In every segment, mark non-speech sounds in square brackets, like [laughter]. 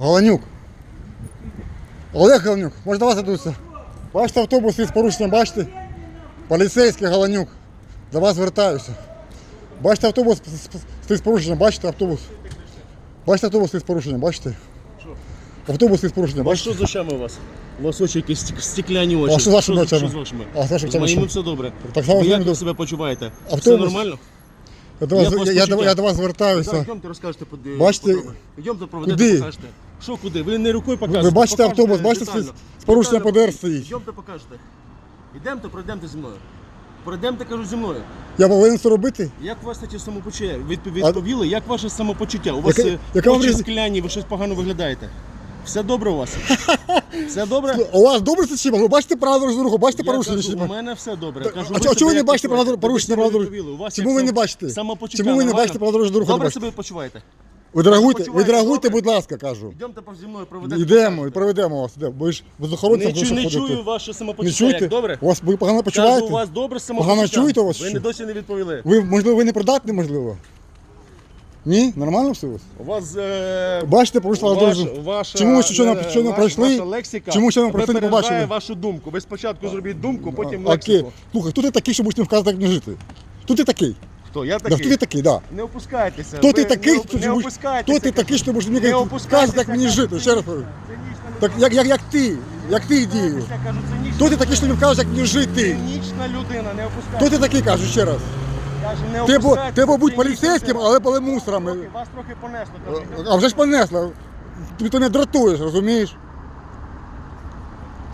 Галанюк. Олег Галанюк, може до вас ведуться? Бачите автобус із порушенням, бачите? Поліцейський Галанюк. До вас звертаюся. Бачите автобус з- з- з порушенням, бачите автобус? Бачите автобус із порушенням, бачите? Автобус із порушенням, А бачите? що з очами у вас? У вас очі якісь стік- стекляні очі. А що з вашими що, очами? Що з вашими? А з вашими моїми очами все добре. Так само ви з як ви себе почуваєте? Все Автобус. нормально? Я до вас, я, я, до- я до вас звертаюся. Йдемте розкажете Бачите, Йдемте проведете, куди? покажете. Що куди? Ви не рукою покажете. ви бачите покажете автобус, бачите, детально. з- з порушенням Детально ПДР стоїть. Йдемте покажете. Йдемте, пройдемте зі мною. Пройдемте, кажу, зі мною. Я повинен це робити? Як у вас кстати, самопочуття? Ви відп- відповіли, як ваше самопочуття? У вас Яка- е, яка вам очі різ- скляні, ви щось погано виглядаєте. Все добре у вас? [laughs] Все добре? У вас добре це чи? Ви бачите правила дорожнього руху, бачите Я порушення? кажу, чи у мене все добре. Кажу, а чого- себе чому ви не бачите правила- порушення Ви правил дорожнього- Чому ви не бачите? Чому ви не бачите правила дорожнього руху? Добре себе почуваєте? Ви реагуйте, ви добре? будь ласка, кажу. Йдемте зі мною проведемо. Йдемо і проведемо вас. Йдемо. Ви ж Не, чую, не чую ваше Не самопочуття. чуєте? Як добре? У вас ви погано Кажу, почуваєте? у вас добре самопочуття. Погано чуєте у вас, Ви що? не досі не відповіли. Ви, можливо, ви не придатні, можливо? Ні? Нормально все у вас? У вас е, Бачите, порушила ваш- дорожню. ваша, Чому ви що е, нам ваш- пройшли? Ваша лексика Чому нам пройшли, не випереджає побачили? вашу думку. Ви спочатку зробіть думку, потім Окей. лексику. Слухай, хто ти такий, що будеш не вказати, як не жити? Хто ти такий? Хто? Я Да, хто ти такий. такий, да. Не опускайтеся. Хто ти такий, не, що не опускайтеся. хто ти такий, що ти будеш мені Не казати, як мені жити? Ще раз. Так як, як, як ти? Як ти дієш? Хто ти такий, що мені вкажеш, як мені жити? Цинічна людина, не опускайтеся. Хто ти такий, кажу ще раз? Ти бо, ти бо будь поліцейським, але були мусорами. Вас трохи понесло. кажу. А вже ж понесло. Ти то не дратуєш, розумієш?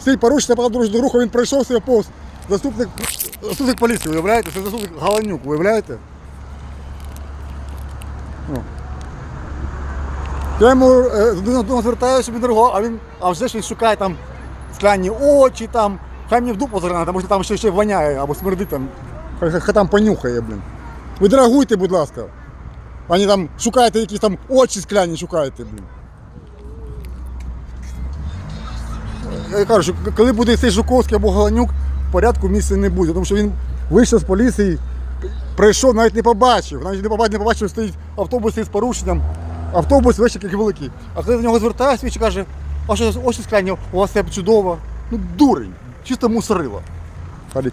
Стій порушення правил дорожнього руху, він пройшов себе повз. Заступник, заступник поліції, уявляєте? Це заступник Галанюк, уявляєте? Ну. Я йому е, звертаюся він дорого, а він, а вже він шукає там скляні очі, там, хай мені в дупу загране, тому що там ще, ще воняє або смердить там, хай, хай, там понюхає, блін. Ви реагуйте, будь ласка. А не там шукаєте якісь там очі скляні шукаєте, блін. Я кажу, коли буде цей Жуковський або Галанюк, порядку в місті не буде, тому що він вийшов з поліції, прийшов, навіть не побачив, навіть не побачив, не побачив, стоїть автобус із порушенням. Автобус весь який великий. А коли до нього звертаюся, він каже, а що очі скляні, у вас все чудово. Ну, дурень, чисто мусорило. Харі.